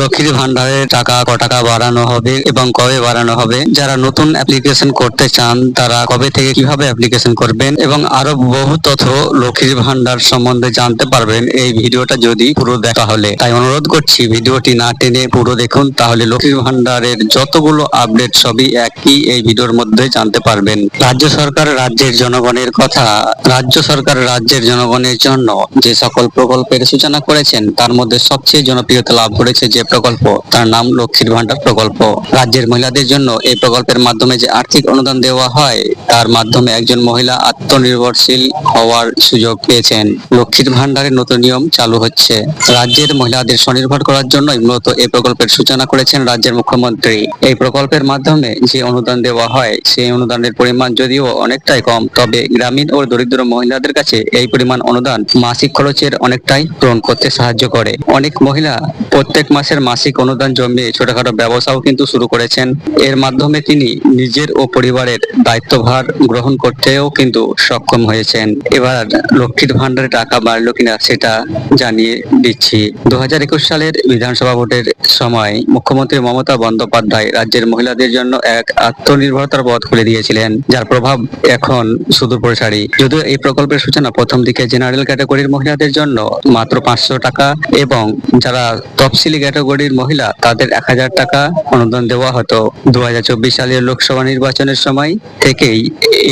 লক্ষ্মীর ভান্ডারের টাকা, ক টাকা বাড়ানো হবে এবং কবে বাড়ানো হবে? যারা নতুন অ্যাপ্লিকেশন করতে চান, তারা কবে থেকে কীভাবে অ্যাপ্লিকেশন করবেন? এবং আরও বহু তথ্য লক্ষ্মীর ভান্ডার সম্বন্ধে জানতে পারবেন এই ভিডিওটা যদি পুরো দেখা হলে তাই অনুরোধ করছি, ভিডিওটি না টেনে পুরো দেখুন, তাহলে লক্ষ্মীর ভান্ডারের যতগুলো আপডেট সবই একই এই ভিডিওর মধ্যে জানতে পারবেন। রাজ্য সরকার রাজ্যের জনগণের কথা, রাজ্য সরকার রাজ্যের জনগণের জন্য যে সকল প্রকল্পের সূচনা করেছেন, তার মধ্যে সবচেয়ে জনপ্রিয়তা লাভ করেছে যে প্রকল্প, তার নাম লক্ষ্মীর ভান্ডার প্রকল্প। রাজ্যের মহিলাদের জন্য এই প্রকল্পের মাধ্যমে যে আর্থিক অনুদান দেওয়া হয়, তার মাধ্যমে একজন মহিলা আত্মনির্ভরশীল হওয়ার সুযোগ পেয়েছেন। লক্ষ্মীর ভান্ডারের নতুন নিয়ম চালু হচ্ছে। রাজ্যের মহিলাদের স্বনির্ভর করার জন্যই মূলত এই প্রকল্পের সূচনা করেছেন রাজ্যের মুখ্যমন্ত্রী। এই প্রকল্পের মাধ্যমে যে অনুদান দেওয়া হয়, সেই অনুদানের পরিমাণ যদিও অনেকটাই কম, তবে গ্রামীণ ও দরিদ্র মহিলাদের কাছে এই পরিমাণ অনুদান মাসিক খরচের অনেকটাই পূরণ করতে সাহায্য করে। অনেক মহিলা প্রত্যেক মাসের মাসিক অনুদান জমিয়ে ছোটখাটো ব্যবসাও কিন্তু শুরু করেছেন। এর মাধ্যমে তিনি নিজের ও পরিবারের দায়িত্বভার গ্রহণ করতেও কিন্তু সক্ষম হয়েছেন। এবার লক্ষ্মীর ভান্ডারে টাকা বাড়লো কিনা সেটা জানিয়ে দিচ্ছি। দুহাজার একুশ সালের বিধানসভা ভোটের সময় মুখ্যমন্ত্রী মমতা বন্দ্যোপাধ্যায় রাজ্যের মহিলাদের জন্য এক আত্মনির্ভরতার পথ খুলে দিয়েছিলেন, যার প্রভাব এখন সুদূর প্রসারী যদিও এই প্রকল্পের সূচনা প্রথম দিকে জেনারেল ক্যাটাগরির মহিলাদের জন্য মাত্র পাঁচশো টাকা এবং যারা তফসিলি ক্যাটাগরির মহিলা, তাদের এক হাজার টাকা অনুদান দেওয়া হতো। দু হাজার চব্বিশ সালের লোকসভা নির্বাচনের সময় থেকেই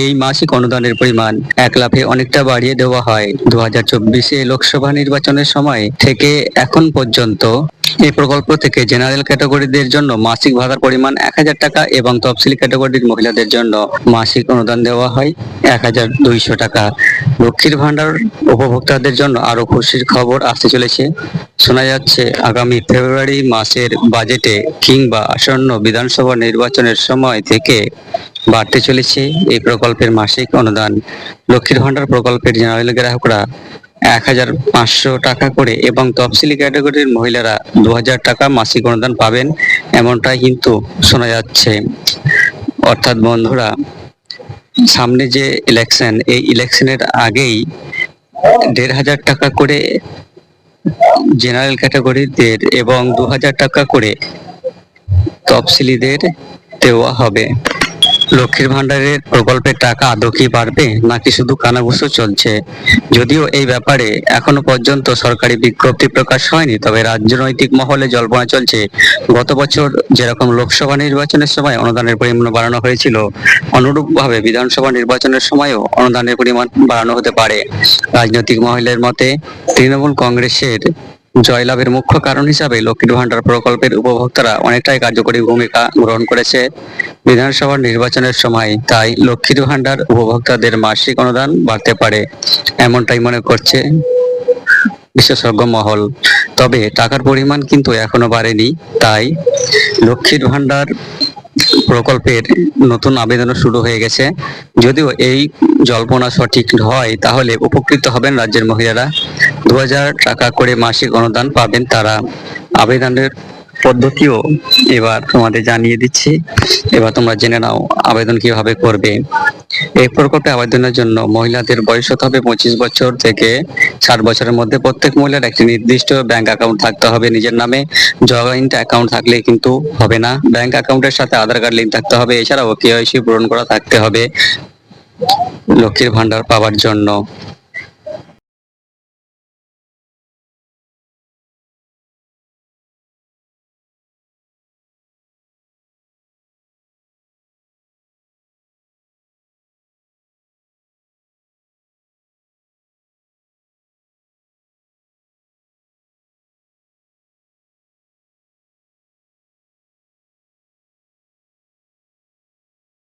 এই মাসিক অনুদানের পরিমাণ এক লাফে অনেকটা বাড়িয়ে দেওয়া হয়। দু হাজার লোকসভা নির্বাচনের সময় থেকে এখন পর্যন্ত এই প্রকল্প থেকে জেনারেল ক্যাটাগরিদের জন্য মাসিক ভাতার পরিমাণ এক হাজার টাকা এবং তফসিলি ক্যাটাগরির মহিলাদের জন্য মাসিক অনুদান দেওয়া হয় এক হাজার দুইশো টাকা। লক্ষ্মীর ভান্ডার উপভোক্তাদের জন্য আরও খুশির খবর আসতে চলেছে। শোনা যাচ্ছে, আগামী ফেব্রুয়ারি মাসের বাজেটে কিংবা আসন্ন বিধানসভা নির্বাচনের সময় থেকে বাড়তে চলেছে এই প্রকল্পের মাসিক অনুদান। লক্ষ্মীর ভান্ডার প্রকল্পের জেনারেল গ্রাহকরা এক হাজার পাঁচশো টাকা করে এবং তফসিলি ক্যাটাগরির মহিলারা দু হাজার টাকা মাসিক অনুদান পাবেন, এমনটাই কিন্তু শোনা যাচ্ছে। অর্থাৎ বন্ধুরা, সামনে যে ইলেকশন এই ইলেকশনের আগেই দেড় হাজার টাকা করে জেনারেল ক্যাটাগরিদের এবং দু হাজার টাকা করে তফসিলিদের দেওয়া হবে। লক্ষ্মীর ভান্ডারের প্রকল্পের টাকা আদৌ কি বাড়বে, নাকি শুধু কানাঘুষো চলছে? যদিও এই ব্যাপারে এখনও পর্যন্ত সরকারি বিজ্ঞপ্তি প্রকাশ হয়নি, তবে রাজনৈতিক মহলে জল্পনা চলছে, গত বছর যেরকম লোকসভা নির্বাচনের সময় অনুদানের পরিমাণ বাড়ানো হয়েছিল, অনুরূপভাবে বিধানসভা নির্বাচনের সময়ও অনুদানের পরিমাণ বাড়ানো হতে পারে। রাজনৈতিক মহলের মতে, তৃণমূল কংগ্রেসের জয়লাভের মুখ্য কারণ হিসাবে লক্ষ্মীর ভান্ডার প্রকল্পের উপভোক্তারা অনেকটাই কার্যকরী ভূমিকা গ্রহণ করেছে বিধানসভা নির্বাচনের সময়। তাই লক্ষ্মীর ভান্ডার উপভোক্তাদের মাসিক অনুদান বাড়তে পারে, এমনটাই মনে করছে বিশেষজ্ঞ মহল। তবে টাকার পরিমাণ কিন্তু এখনও বাড়েনি। তাই লক্ষ্মীর ভান্ডার প্রকল্পের নতুন আবেদনও শুরু হয়ে গেছে। যদিও এই জল্পনা সঠিক হয় তাহলে উপকৃত হবেন রাজ্যের মহিলারা। দু হাজার টাকা করে মাসিক অনুদান পাবেন তারা। আবেদনের পদ্ধতিও এবার তোমাদের জানিয়ে দিচ্ছি। এবার তোমরা জেনে নাও আবেদন কীভাবে করবে। এই প্রকল্পে আবেদনের জন্য মহিলাদের বয়স হতে হবে পঁচিশ বছর থেকে ষাট বছরের মধ্যে প্রত্যেক মহিলার একটি নির্দিষ্ট ব্যাংক অ্যাকাউন্ট থাকতে হবে। নিজের নামে জয়েন্ট অ্যাকাউন্ট থাকলে কিন্তু হবে না। ব্যাংক অ্যাকাউন্টের সাথে আধার কার্ড লিঙ্ক থাকতে হবে। এছাড়াও কেওয়াইসি পূরণ করা থাকতে হবে। লক্ষ্মীর ভান্ডার পাওয়ার জন্য।